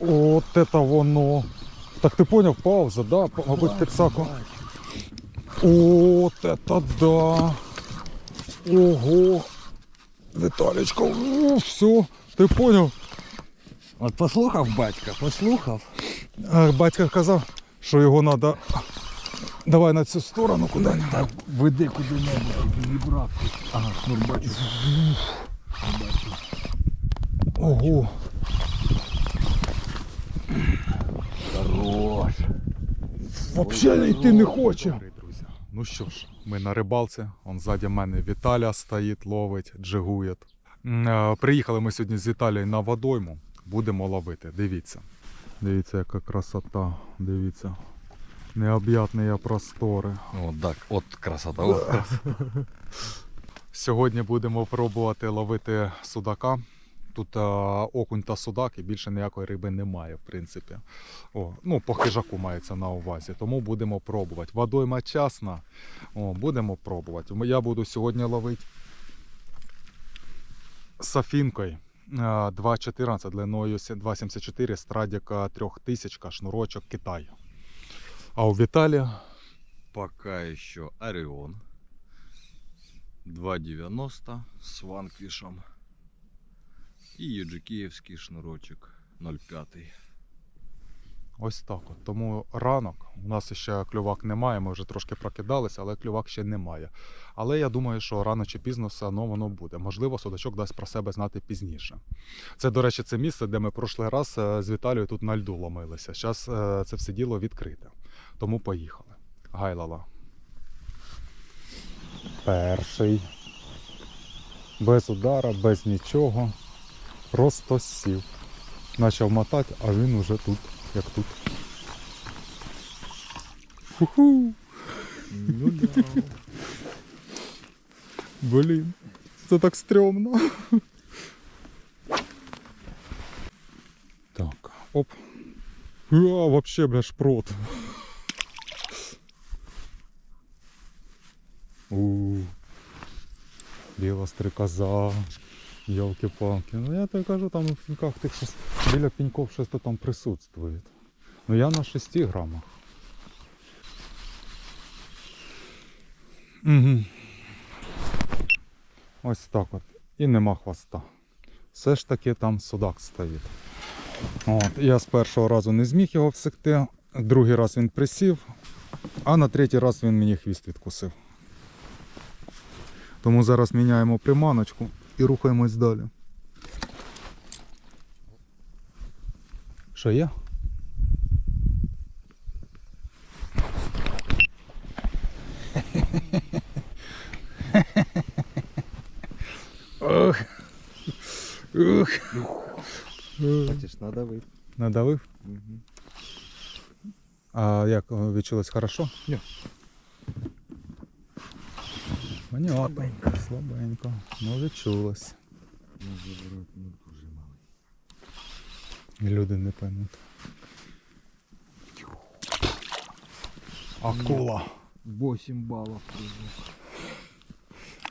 От это воно. Так ти поняв, пауза, да? Мабуть, терсаку. От это да. Ого. Віталічка, о, все, ти поняв? От послухав батька, послухав. А, батько казав, що його треба. Давай на цю сторону куди-небудь. Так веди куди-небудь, не брав. Ага, шнур. Бачу. Ого. Хорош. Взагалі йти не хоче. друзі. Ну що ж, ми на рибалці. Он ззаді мене Віталя стоїть, ловить, джигує. Е, Приїхали ми сьогодні з Віталією на водойму. Будемо ловити. Дивіться. Дивіться, яка красота. Дивіться. Необ'ятні простори. О, так, от красота. От красота. Сьогодні будемо пробувати ловити судака. Тут е, окунь та судак і більше ніякої риби немає, в принципі. О, ну, по хижаку мається на увазі. Тому будемо пробувати. Водойма часна. О, будемо пробувати. Я буду сьогодні ловити сафінкою. е, 2,14 длиною 2,74 страдіка 3000 шнурочок Китай. А у Віталія Пока еще Орион. 2,90 с ванквишем. И юджикиевский шнурочек 0,5. Ось так от. Тому ранок. У нас ще клювак немає, ми вже трошки прокидалися, але клювак ще немає. Але я думаю, що рано чи пізно все одно воно буде. Можливо, судачок дасть про себе знати пізніше. Це, до речі, це місце, де ми прошлий раз е, з Віталією тут на льду ломилися. Зараз це все діло відкрите. Тому поїхали. Гайлала. Перший. Без удара, без нічого. Просто сів. Почав мотати, а він уже тут, як тут. Ху-ху. Ну да. Блін, це так стрьомно. Так, оп. А, вообще, бля, шпрот. У, біла стрикоза. Йолки-палки. Ну я так кажу, там у піньках тих щось біля піньков щось там присутствує. Ну я на 6 грамах. Угу. Ось так от. І нема хвоста. Все ж таки там судак стоїть. От. Я з першого разу не зміг його всекти, другий раз він присів, а на третій раз він мені хвіст відкусив. Тому зараз міняємо приманочку і рухаємось далі. Що є? Ох. Ух. Хочеш надавив? Надавив? Угу. А як відчулось хорошо? Ні. Мені слабенько. Слабенько. Ну малий. Люди не поймуть. Акула. 8 балів.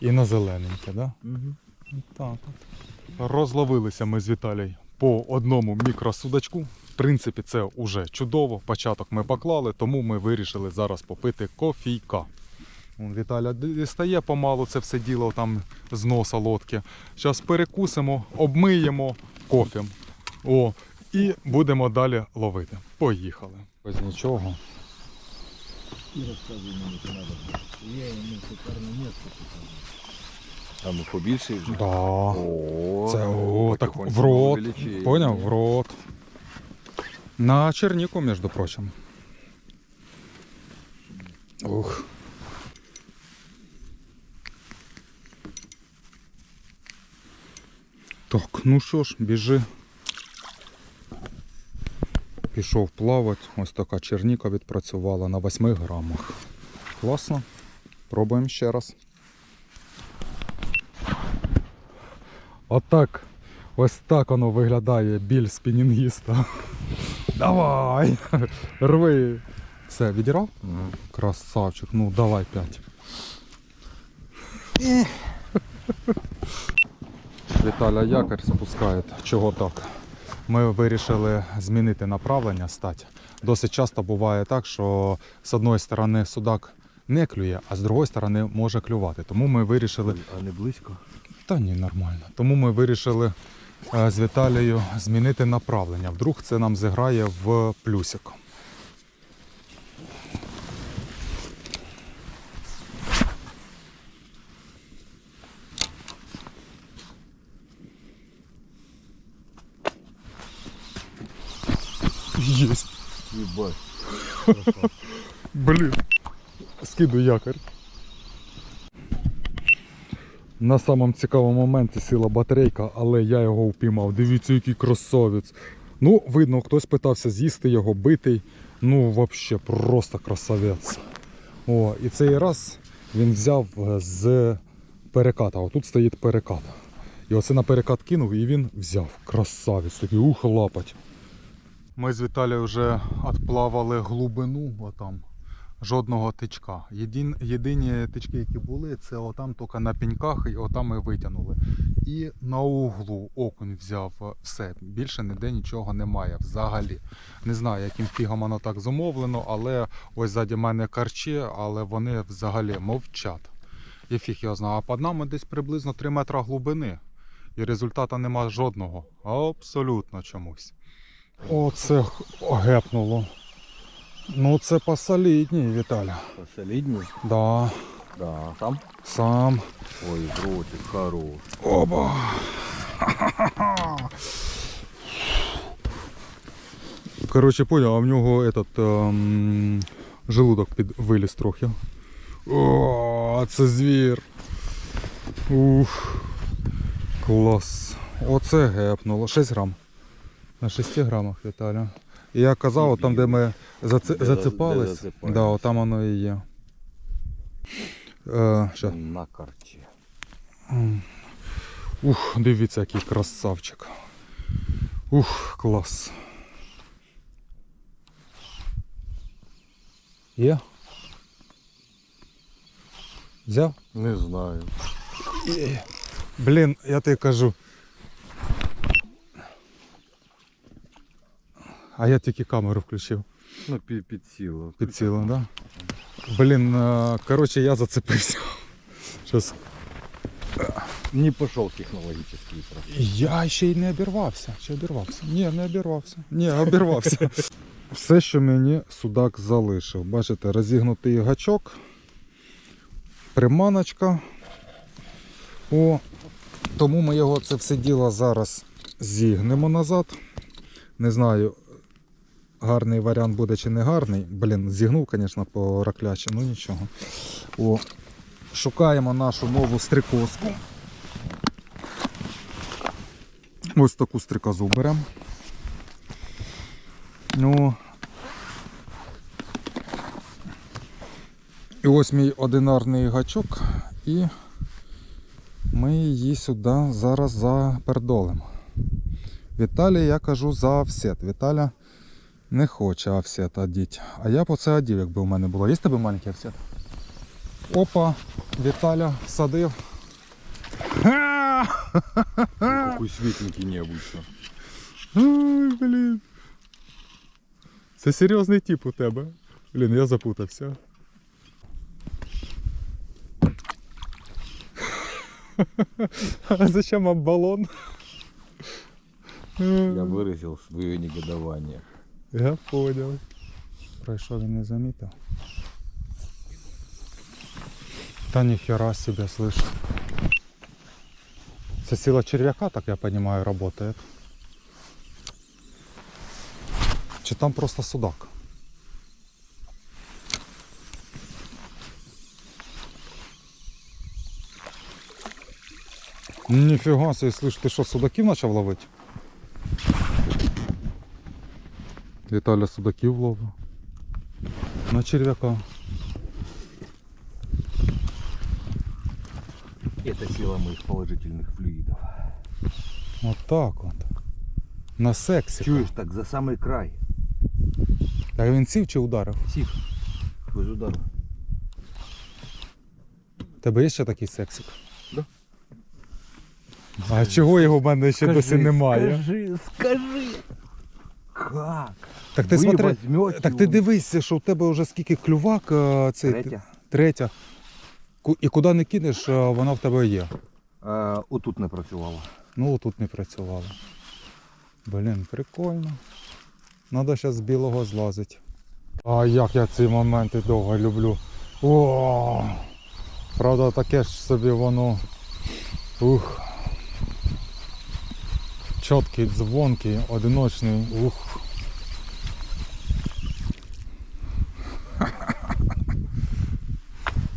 І на зелененьке, да? Угу. Так от. Розловилися ми з Віталією по одному мікросудачку. В принципі, це уже чудово. Початок ми поклали, тому ми вирішили зараз попити кофійка. Вон Віталя дістає помалу це все діло там з носа лодки. Зараз перекусимо, обмиємо кофем. О, і будемо далі ловити. Поїхали. Без нічого. І розказуй мені, що треба. Є, ну, шикарне місце. А ну побільше вже? Да. О, Це о, так в рот. Поняв? В рот. На чернику, між прочим. Ух. Так, ну що ж, біжи. Пішов плавати. Ось така черніка відпрацювала на 8 грамах. Класно. Пробуємо ще раз. Отак. Ось так воно виглядає біль спінінгіста. Давай! Рви! Все, відірав? Красавчик, ну давай п'ять. Віталя якорь спускає. Чого так? ми вирішили змінити направлення стати. Досить часто буває так, що з одної сторони судак не клює, а з другої сторони може клювати. Тому ми вирішили. А не близько? Та ні, нормально. Тому ми вирішили е, з Віталією змінити направлення. Вдруг це нам зіграє в плюсик. Блін. Скидуй якорь. На самому цікавому моменті сіла батарейка, але я його впіймав. Дивіться, який красавець. Ну, видно, хтось питався з'їсти його битий. Ну, взагалі, просто красавець. О, і цей раз він взяв е, з переката. Отут стоїть перекат. І оце на перекат кинув і він взяв. Красавець, такий ух лапать. Ми з Віталією вже відплавали глибину отам. Жодного тичка. Єдин, єдині тички, які були, це отам тільки на пеньках, і отам ми витягнули. І на углу окунь взяв все. Більше ніде нічого немає взагалі. Не знаю, яким фігом воно так замовлено, але ось ззаді мене карчі, але вони взагалі мовчать. І фіг його знає. А під нами десь приблизно 3 метри глибини. І результату нема жодного. Абсолютно чомусь. Оце гепнуло. Ну це посолідній, Віталя. Посолидней? Да, Да. Сам? сам. Ой, дротик хорош. Оба. Короче, понял, а в нього этот ем, желудок під виліз трохи. О, це звір. Ух. Клас. Оце гепнуло. 6 грам. На 6 грамах, Віталя. І я казав, там, де ми заці... Де- зацепались, да, там воно і є. Е. На карте. М. Ух, дивіться, який красавчик. Ух, клас. Є? Взяв? Не знаю. Блін, я тобі кажу. А я тільки камеру включив. Ну, під, підсіло. Під цілим, да? Блін, е, коротше, я зацепився. Щас. Не пошел технологический просто. Я ще й не обірвався. Чи обірвався? Ні, не обірвався. Ні, обірвався. Все, що мені судак залишив. Бачите, розігнутий гачок, приманочка. О, тому ми його це все діло зараз зігнемо назад. Не знаю, гарний варіант буде чи не гарний. Блін, зігнув, звісно, по раклячі, ну нічого. О, шукаємо нашу нову стрикозку. Ось таку стрикозу беремо. Ну. І ось мій одинарний гачок, і ми її сюди зараз запердолимо. Віталій, я кажу за офсет. Віталя не хоче офсет одіть. А я б оце одів, якби у мене було. Є тебе маленький офсет? Опа, Віталя садив. Какой светленький необычно. Ой, блін. Це серйозний тип у тебе. Блін, я запутався. А зачем вам балон? Я выразил свое негодование. Я понял. Пройшов він не замітив. Та ніхера себе, слышь. Це сила черв'яка, так я понимаю, работает. Чи там просто судак? Ніфіга себе, слышь, ти що, судаків почав ловити? Віталя судаків ловив. На черв'яка. Это сила моих положительных флюидов. От так от. На сексі. Чуешь, так за самый край. Так він сів чи ударив? Сив. Без удара. Тебе є ще такий сексик? Да. А чого його в мене ще досі Скажи, немає? Скажи, скажи. Как? Так ти Ви смотри, возьмете так ти його. дивися, що в тебе вже скільки клювак, е, цей, Третя. третя. Ку- І куди не кинеш, е, вона в тебе є. Е, отут не працювало. Ну тут не працювало. Блін, прикольно. Надо зараз з білого злазити. А як я ці моменти довго люблю. О! Правда, таке ж собі воно. Ух. Чіткий, дзвонкий, одиночний. Ух.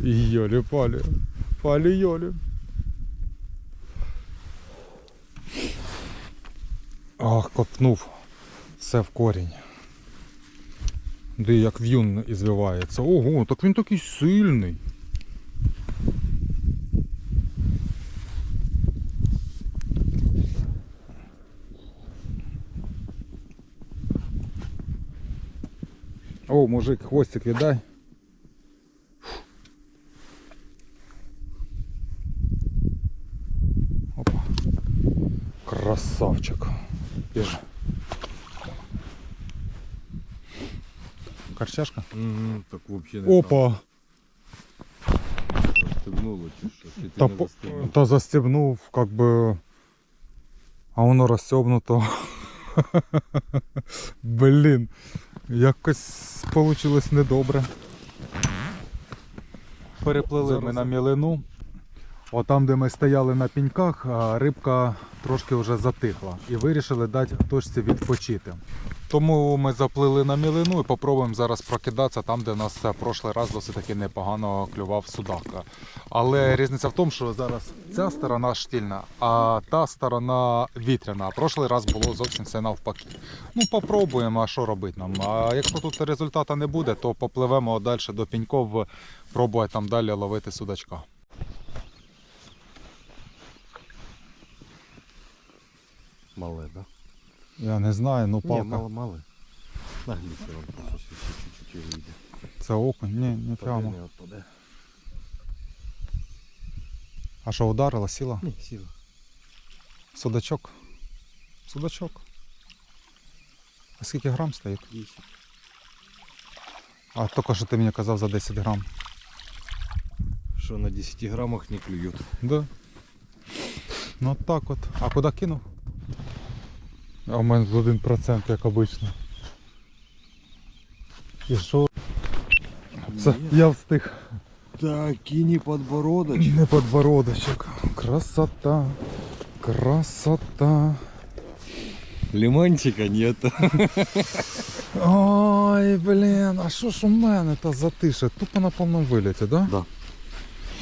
Йолі палі. Палі йолі. Ах, копнув все в корінь. Де як в'юн ізвивається. Ого, так він такий сильний. О, мужик, хвостик віддай. Опа. Красавчик. Біж. Корчашка? Угу, так взагалі не Опа! Стебнуло чи що? Чи ти Та, не по- застебнув? та застібнув, как би. А воно розстібнуто. Блін. Якось вийшло недобре. Переплили ми на мілину. Отам, де ми стояли на піньках, рибка трошки вже затихла і вирішили дати точці відпочити. Тому ми заплили на мілину і попробуємо зараз прокидатися там, де нас в прошлий раз досить таки непогано клював судак. Але різниця в тому, що зараз ця сторона штільна, а та сторона вітряна. А прошлий раз було зовсім все навпаки. Ну, попробуємо, а що робити нам. А якщо тут результату не буде, то попливемо далі до піньков, пробувати там далі ловити судачка. Мале, да? Я не знаю, ну Ні, палка. мало, мале. На глісером просто ще чуть-чуть вийде. Це окунь, ні, не прямо. не отпаде. А що, ударила, сіла? Ні, сіла. Судачок. Судачок. А скільки грам стоїть? 10. А тільки що ти мені казав за 10 грам. Що на 10 грамах не клюють. Да. Ну так от. А куди кинув? А у мене 1%, як обично. І що? Це, я встиг. Такий не подбородочок. Не подбородочок. Красота. Красота. Лимончика нет. Ой, блін, а що ж у мене та затише? Тупо на повному виліті, да? Да.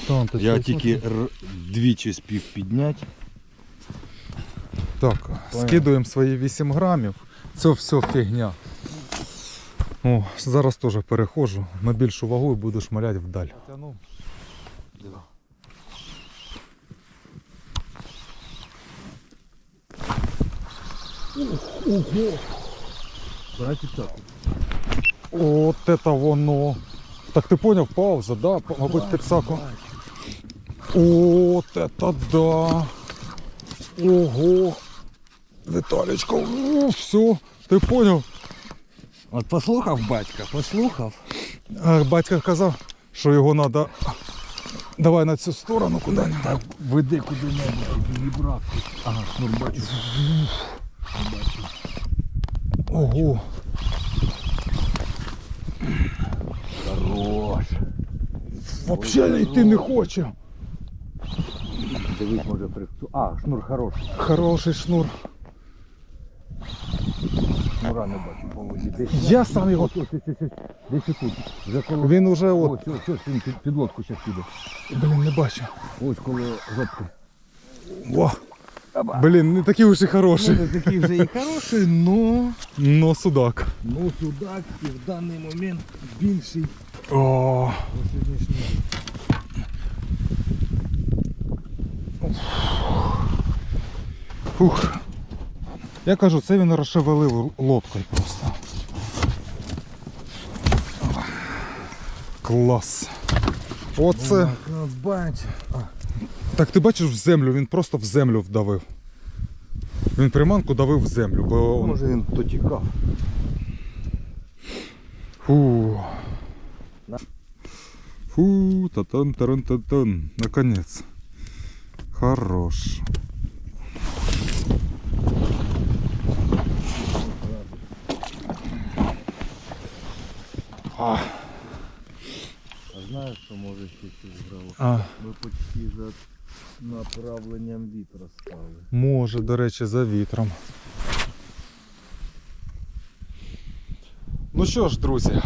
Там, то Я тільки р- двічі спів підняти. Так, скидуємо свої 8 грамів. Це все фігня. О, зараз теж переходжу на більшу вагу і буду шмаляти вдаль. Братик так. От это воно. Так ти поняв, пауза, да? Мабуть, підсаку. От это да. Ого. Віталічка, у, все, ти поняв? От послухав батька, послухав. А, батько казав, що його треба. Давай на цю сторону куди-небудь. Так веди куди-небудь, не брав. Ага, шнур бачу. Ого. Хорош. Взагалі йти не хоче. Дивись, може прихту. А, шнур хороший. Хороший шнур. Шнура не бачу. Десь. Я сам його. Ось, ось, ось, ось. Десь тут. Вже коло... Він уже от. Ось, ось, ось, він під, під лодку зараз піде. Блін, не бачу. Ось коло жопки. О. Блін, не такий уж і Ну, хороший. не такий вже і хороший, но... Но судак. Ну, судак і в даний момент більший. О. на сьогоднішній день. Фух. Я кажу, це він розшевелив лодкою просто. Клас. Оце. Так, ну. А, Так ти бачиш в землю, він просто в землю вдавив. Він приманку давив в землю, бо. Може він дотікав. Фу. На. Фу, татан таран татан. Наконец. Хорош. А, А знаєш, що може ще тут зграло? а, Ми почти за направленням вітра стали. може, до речі, за вітром. Ну що ж, друзі,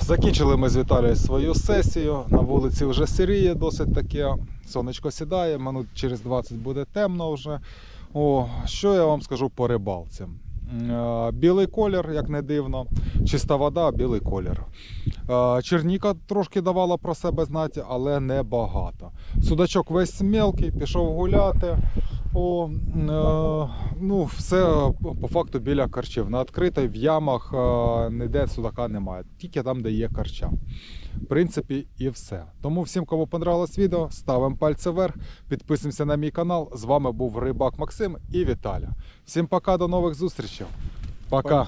закінчили ми з Віталією свою сесію. На вулиці вже сиріє досить таке. Сонечко сідає, минут через 20 буде темно вже. О, що я вам скажу по рибалці? Білий колір, як не дивно, чиста вода, білий колір. Черніка трошки давала про себе знати, але не багато. Судачок весь мелкий, пішов гуляти. О, е, ну, все по факту біля карчів. На відкритій в ямах е, ніде судака немає, тільки там, де є карча. В принципі, і все. Тому всім, кому понравилось відео, ставимо пальці вверх, підписуємося на мій канал. З вами був Рибак Максим і Віталя. Всім пока, до нових зустрічей. Пока.